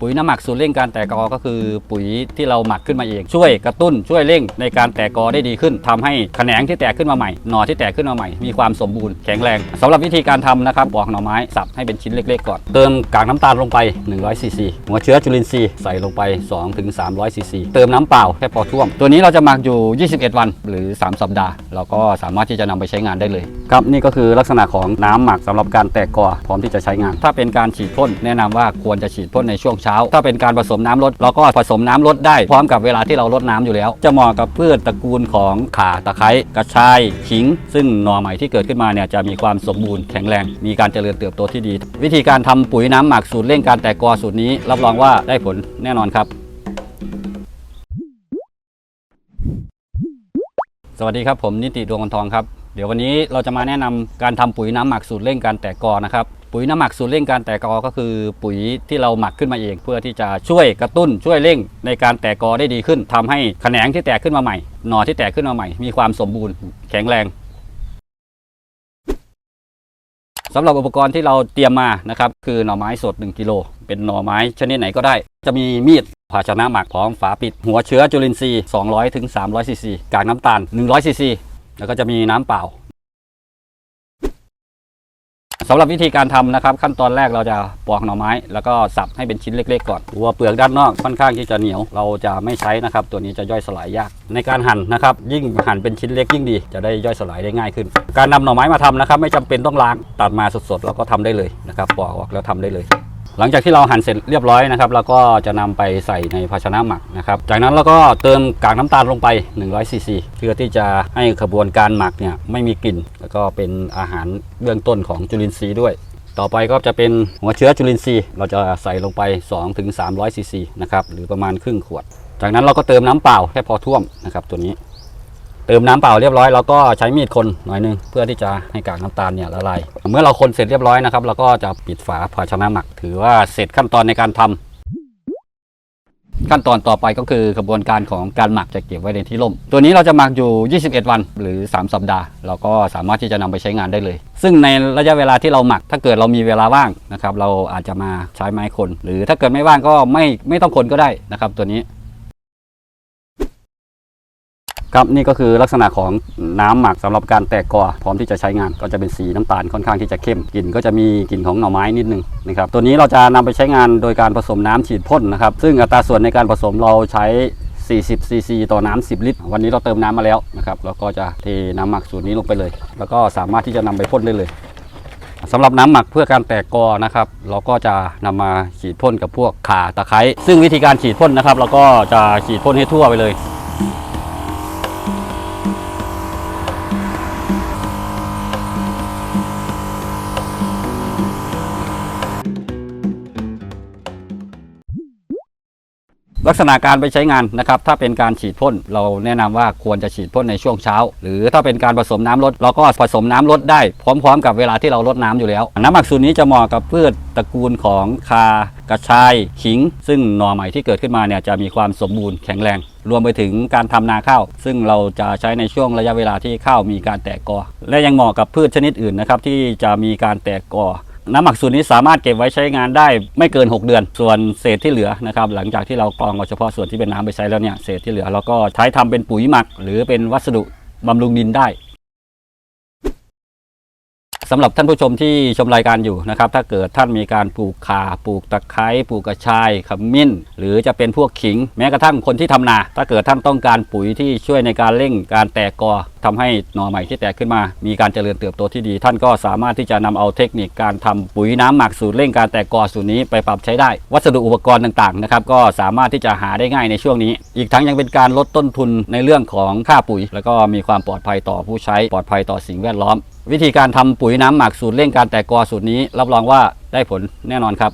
ปุ๋ยน้ำหมักสูตรเร่งการแตกกอก็คือปุ๋ยที่เราหมักขึ้นมาเอง ช่วยกระตุ้นช่วยเร่งในการแตกกอได้ดีขึ้นทำให้แขนงที่แตกขึ้นมาใหม่หน่อที่แตกขึ้นมาใหม่ มีความสมบูรณ์แข็งแรงสำหรับวิธีการทำนะครับปอกหน่อไม้สับให้เป็นชิ้นเล็ก ๆ ก่อน เติมกากน้ำตาลลงไป100ซีซีหัวเชื้อจุลินทรีย์ใส่ลงไป2ถึง300ซีซีเติมน้ำเปล่าแค่พอท่วม ตัวนี้เราจะหมักอยู่ 21 วันหรือ 3 สัปดาห์ เราก็สามารถที่จะนำไปใช้งานได้เลยครับนี่ก็คือลักษณะของน้ำหมักสำหรับการแตกกอพร้อมที่จะใช้งาน ถ้าเป็นการฉีดพ่นแนะนำว่าควรจะฉีดพ่นในช่วงเช้าถ้าเป็นการผสมน้ำลดเราก็ผสมน้ำลดได้พร้อมกับเวลาที่เราลดน้ำอยู่แล้ว จะเหมาะกับพืชตระกูลของข่าตะไคร้กระชายขิง ซึ่งหน่อใหม่ที่เกิดขึ้นมาเนี่ยจะมีความสมบูรณ์แข็งแรง มีการเจริญเติบโตที่ดี วิธีการทำปุ๋ยน้ำหมักสูตรเร่งการแตกกอสูตรนี้ รับรองว่าได้ผลแน่นอนครับ สวัสดีครับผมนิติดวงทองครับเดี๋ยววันนี้เราจะมาแนะนำการทำปุ๋ยน้ำหมักสูตรเร่งการแตกกอนะครับ ปุ๋ยน้ำหมักสูตรเร่งการแตกกอก็คือปุ๋ยที่เราหมักขึ้นมาเอง เพื่อที่จะช่วยกระตุ้นช่วยเร่งในการแตกกอได้ดีขึ้นทำให้แขนงที่แตกขึ้นมาใหม่หน่อที่แตกขึ้นมาใหม่ มีความสมบูรณ์แข็งแรงสำหรับอุปกรณ์ที่เราเตรียมมานะครับคือหน่อไม้สด 1กิโลเป็นหน่อไม้ชนิดไหนก็ได้ จะมีมีดภาชนะหมักพร้อมฝาปิด หัวเชื้อจุลินทรีย์200ถึง300ซีซีกากน้ำตาล100ซีซีแล้วก็จะมีน้ำเปล่า สำหรับวิธีการทำนะครับ ขั้นตอนแรกเราจะปอกหน่อไม้ แล้วก็สับให้เป็นชิ้นเล็ก ๆ ก่อนตัวเปลือกด้านนอกค่อนข้างที่จะเหนียว เราจะไม่ใช้นะครับ ตัวนี้จะย่อยสลายยาก ในการหั่นนะครับ ยิ่งหั่นเป็นชิ้นเล็กยิ่งดี จะได้ย่อยสลายได้ง่ายขึ้น การนำหน่อไม้มาทำนะครับ ไม่จำเป็นต้องล้างตัดมาสดๆเราก็ทำได้เลยนะครับปอกออกแล้วทำได้เลย หลังจากที่เราหั่นเสร็จเรียบร้อยนะครับเราก็จะนำไปใส่ในภาชนะหมักนะครับจากนั้นเราก็เติมกากน้ำตาลลงไป100ซีซีเพื่อที่จะให้กระบวนการหมักเนี่ยไม่มีกลิ่น แล้วก็เป็นอาหารเบื้องต้นของจุลินทรีย์ด้วยต่อไปก็จะเป็นหัวเชื้อจุลินทรีย์ เราจะใส่ลงไป 2-300ซีซีนะครับหรือประมาณครึ่งขวด จากนั้นเราก็เติมน้ำเปล่าแค่พอท่วมนะครับตัวนี้ เติมน้ำเปล่าเรียบร้อยเราก็ใช้มีดคนหน่อยนึงเพื่อที่จะให้กากน้ำตาลเนี่ยละลายเมื่อเราคนเสร็จเรียบร้อยนะครับเราก็จะปิดฝาภาชนะหมัก ถือว่าเสร็จขั้นตอนในการทำขั้นตอนต่อไปก็คือกระบวนการของการหมักจะเก็บไว้ในที่ร่ม ตัวนี้เราจะหมักอยู่ 21 วันหรือ 3 สัปดาห์ เราก็สามารถที่จะนำไปใช้งานได้เลย ซึ่งในระยะเวลาที่เราหมัก ถ้าเกิดเรามีเวลาว่างนะครับ เราอาจจะมาใช้ไม้คน หรือถ้าเกิดไม่ว่างก็ไม่ไม่ต้องคนก็ได้นะครับ ตัวนี้ ครับนี่ก็คือลักษณะของน้ำหมักสำหรับการแตกกอพร้อมที่จะใช้งานก็จะเป็นสีน้ำตาลค่อนข้างที่จะเข้มกลิ่นก็จะมีกลิ่นของหน่อไม้นิดนึงนะครับตัวนี้เราจะนำไปใช้งานโดยการผสมน้ำฉีดพ่นนะครับซึ่งอัตราส่วนในการผสมเราใช้ 40 ซีซีต่อน้ำ10 ลิตร วันนี้เราเติมน้ำมาแล้วนะครับเราก็จะเทน้ำหมักสูตรนี้ลงไปเลย แล้วก็สามารถที่จะนำไปพ่นได้เลยสำหรับน้ำหมักเพื่อการแตกกอนะครับ เราก็จะนำมาฉีดพ่นกับพวกข่าตะไคร้ซึ่งวิธีการฉีดพ่นนะครับ เราก็จะฉีดพ่นให้ทั่วไปเลย ลักษณะการไปใช้งานนะครับถ้าเป็นการฉีดพ่นเราแนะนำว่าควรจะฉีดพ่นในช่วงเช้า หรือถ้าเป็นการผสมน้ำลดเราก็ผสมน้ำลดได้พร้อม ๆ กับเวลาที่เราลดน้ำอยู่แล้ว น้ำหมักสูตรนี้จะเหมาะกับพืชตระกูลของคากระชายขิง ซึ่งหน่อใหม่ที่เกิดขึ้นมาเนี่ยจะมีความสมบูรณ์แข็งแรง รวมไปถึงการทำนาข้าว ซึ่งเราจะใช้ในช่วงระยะเวลาที่ข้าวมีการแตกกอ และยังเหมาะกับพืชชนิดอื่นนะครับที่จะมีการแตกกอ น้ำหมักสูตรนี้สามารถเก็บไว้ใช้งานได้ไม่เกิน 6 เดือน ส่วนเศษที่เหลือนะครับหลังจากที่เรากรองเอาเฉพาะส่วนที่เป็นน้ำไปใช้แล้วเนี่ยเศษที่เหลือเราก็ใช้ทำเป็นปุ๋ยหมัก หรือเป็นวัสดุบำรุงดินได้สำหรับท่านผู้ชมที่ชมรายการอยู่นะครับถ้าเกิดท่านมีการปลูกข่าปลูกตะไคร้ปลูกกระชายขมิ้น หรือจะเป็นพวกขิง แม้กระทั่งคนที่ทำนา ถ้าเกิดท่านต้องการปุ๋ยที่ช่วยในการเร่งการแตกกอทำให้หน่อใหม่ที่แตกขึ้นมา มีการเจริญเติบโตที่ดี ท่านก็สามารถที่จะนำเอาเทคนิคการทำปุ๋ยน้ำหมักสูตรเร่งการแตกกอสูตรนี้ไปปรับใช้ได้ วัสดุอุปกรณ์ต่างๆนะครับก็สามารถที่จะหาได้ง่ายในช่วงนี้ อีกทั้งยังเป็นการลดต้นทุนในเรื่องของค่าปุ๋ย แล้วก็มีความปลอดภัยต่อผู้ใช้ปลอดภัยต่อสิ่งแวดล้อม วิธีการทำปุ๋ยน้ำหมักสูตรเร่งการแตกกอสูตรนี้ รับรองว่าได้ผลแน่นอนครับ